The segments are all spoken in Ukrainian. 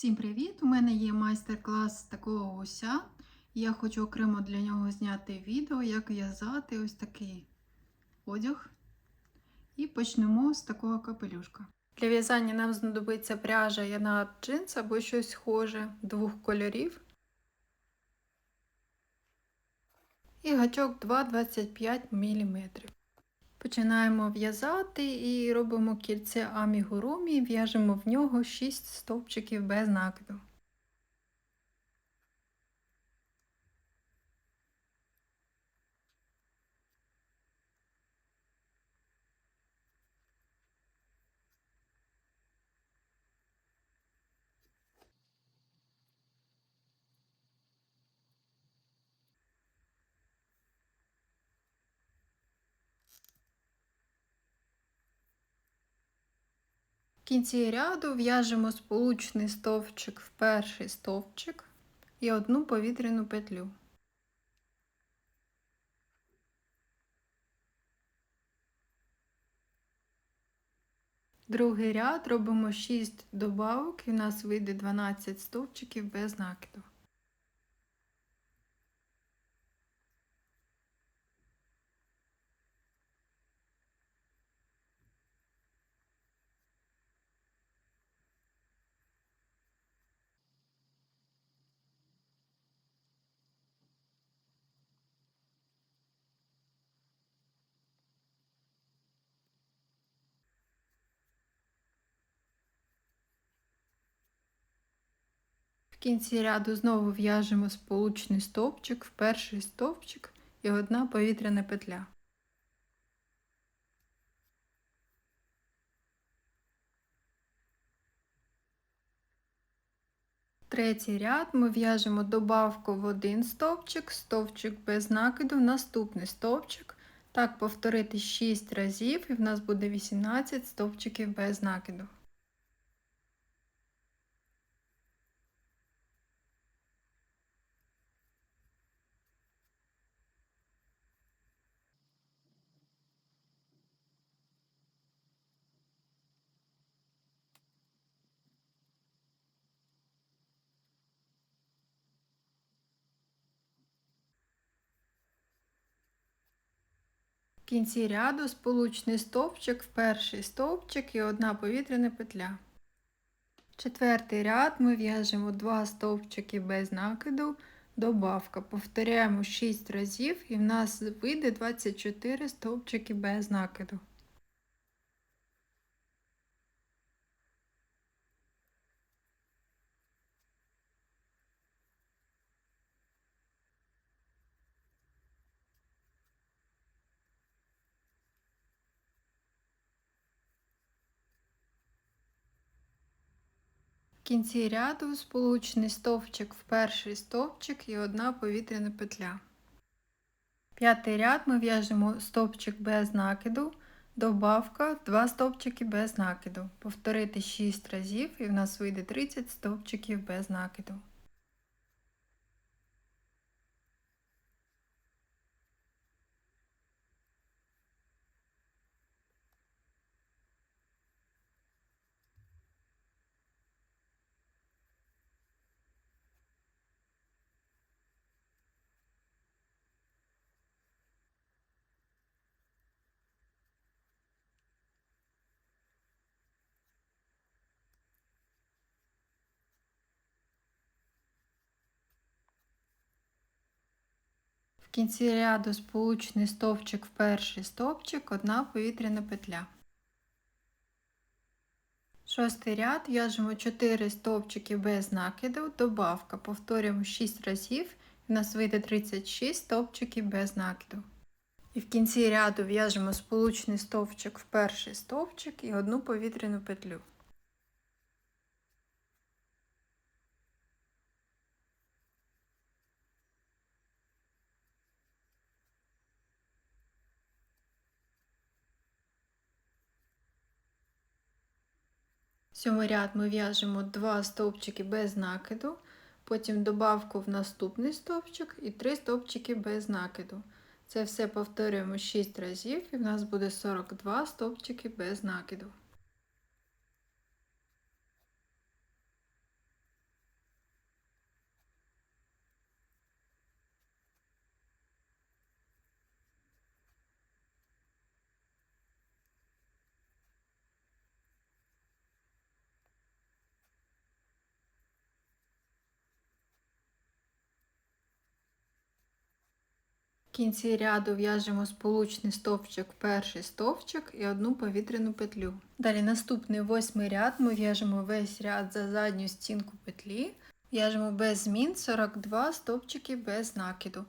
Всім привіт! У мене є майстер-клас такого гуся. Я хочу окремо для нього зняти відео, як в'язати ось такий одяг. І почнемо з такого капелюшка. Для в'язання нам знадобиться пряжа яна джинс або щось схоже двох кольорів. І гачок 2,25 мм. Починаємо в'язати і робимо кільце амігурумі, в'яжемо в нього 6 стовпчиків без накиду. Кінці ряду в'яжемо сполучний стовпчик в перший стовпчик і одну повітряну петлю. Другий ряд робимо 6 добавок і в нас вийде 12 стовпчиків без накиду. В кінці ряду знову в'яжемо сполучний стовпчик в перший стовпчик і одна повітряна петля. Третій ряд ми в'яжемо добавку в один стовпчик, стовпчик без накиду, наступний стовпчик. Так повторити 6 разів і в нас буде 18 стовпчиків без накиду. В кінці ряду сполучний стовпчик в перший стовпчик і одна повітряна петля. Четвертий ряд ми в'яжемо 2 стовпчики без накиду, добавка. Повторяємо 6 разів і в нас вийде 24 стовпчики без накиду. Кінці ряду сполучний стовпчик в перший стовпчик і одна повітряна петля. П'ятий ряд ми в'яжемо стовпчик без накиду, добавка 2 стовпчики без накиду. Повторити 6 разів і в нас вийде 30 стовпчиків без накиду. В кінці ряду сполучний стовпчик в перший стовпчик, одна повітряна петля. Шостий ряд в'яжемо 4 стовпчики без накиду, добавка. Повторюємо 6 разів, і в нас вийде 36 стовпчиків без накиду. І в кінці ряду в'яжемо сполучний стовпчик в перший стовпчик і одну повітряну петлю. Сьомий ряд ми в'яжемо 2 стовпчики без накиду, потім добавку в наступний стовпчик і 3 стовпчики без накиду. Це все повторюємо 6 разів і в нас буде 42 стовпчики без накиду. В кінці ряду в'яжемо сполучний стовпчик перший стовпчик і одну повітряну петлю. Далі наступний восьмий ряд ми в'яжемо весь ряд за задню стінку петлі, в'яжемо без змін 42 стовпчики без накиду.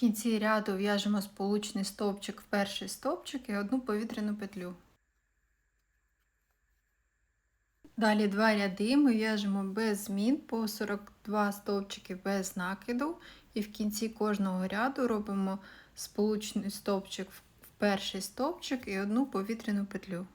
В кінці ряду в'яжемо сполучний стовпчик в перший стовпчик і одну повітряну петлю. Далі два ряди ми в'яжемо без змін по 42 стовпчики без накиду, і в кінці кожного ряду робимо сполучний стовпчик в перший стовпчик і одну повітряну петлю.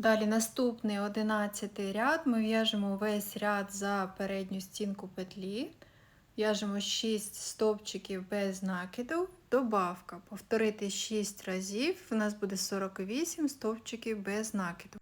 Далі наступний 11 ряд ми в'яжемо весь ряд за передню стінку петлі. В'яжемо 6 стовпчиків без накиду, добавка. Повторити 6 разів, у нас буде 48 стовпчиків без накиду.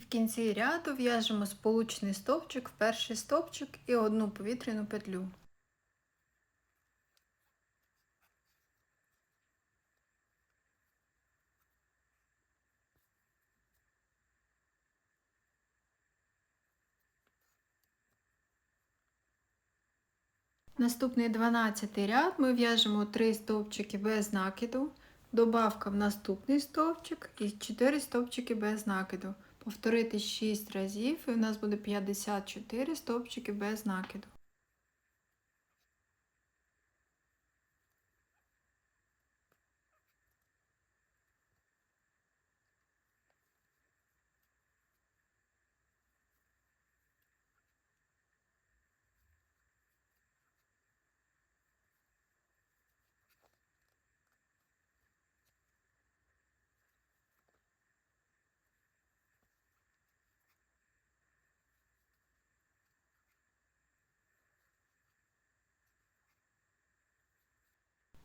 І в кінці ряду в'яжемо сполучний стовпчик в перший стовпчик і одну повітряну петлю. Наступний 12 ряд ми в'яжемо 3 стовпчики без накиду, добавка в наступний стовпчик і 4 стовпчики без накиду. Повторити 6 разів, і у нас буде 54 стовпчики без накиду.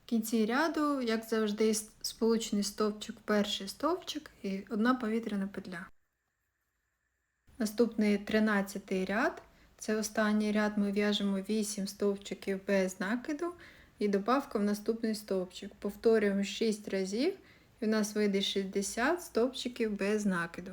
В кінці ряду, як завжди, сполучений стовпчик, перший стовпчик і одна повітряна петля. Наступний 13 ряд. Це останній ряд ми в'яжемо 8 стовпчиків без накиду і добавка в наступний стовпчик. Повторюємо 6 разів, і в нас вийде 60 стовпчиків без накиду.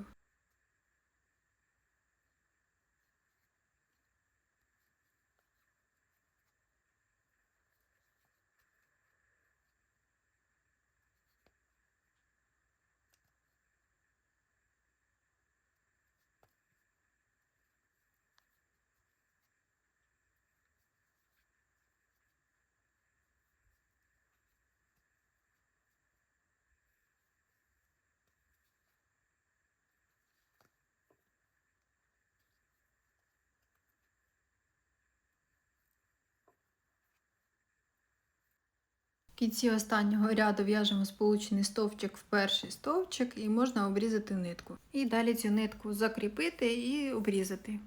Кінці останнього ряду в'яжемо сполучений стовпчик в перший стовпчик і можна обрізати нитку. І далі цю нитку закріпити і обрізати.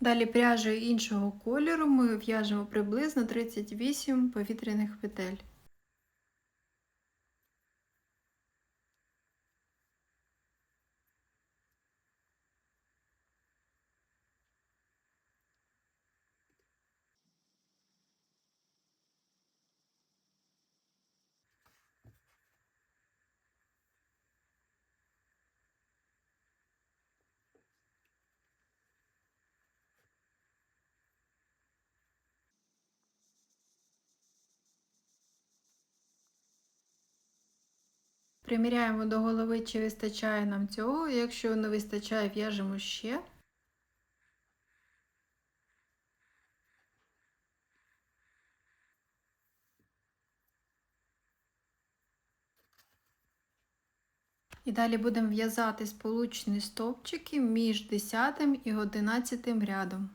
Далі пряжею іншого кольору ми в'яжемо приблизно 38 повітряних петель. Приміряємо до голови, чи вистачає нам цього. Якщо не вистачає, в'яжемо ще. І далі будемо в'язати сполучні стовпчики між 10 і 11 рядом.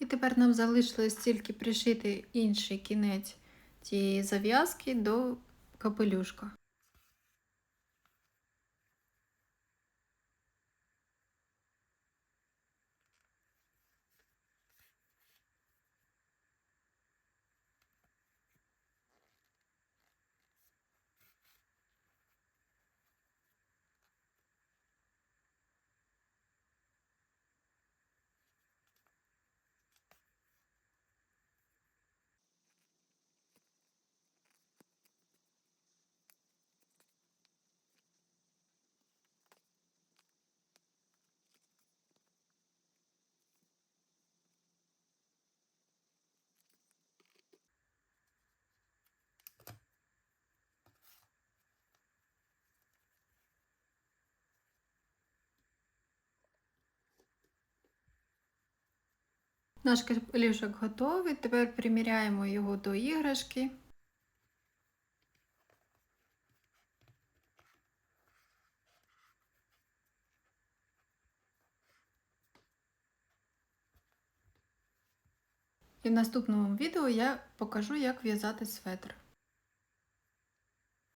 І тепер нам залишилось тільки пришити інший кінець цієї зав'язки до капелюшка. Наш капелюшок готовий. Тепер приміряємо його до іграшки. І в наступному відео я покажу, як в'язати светр.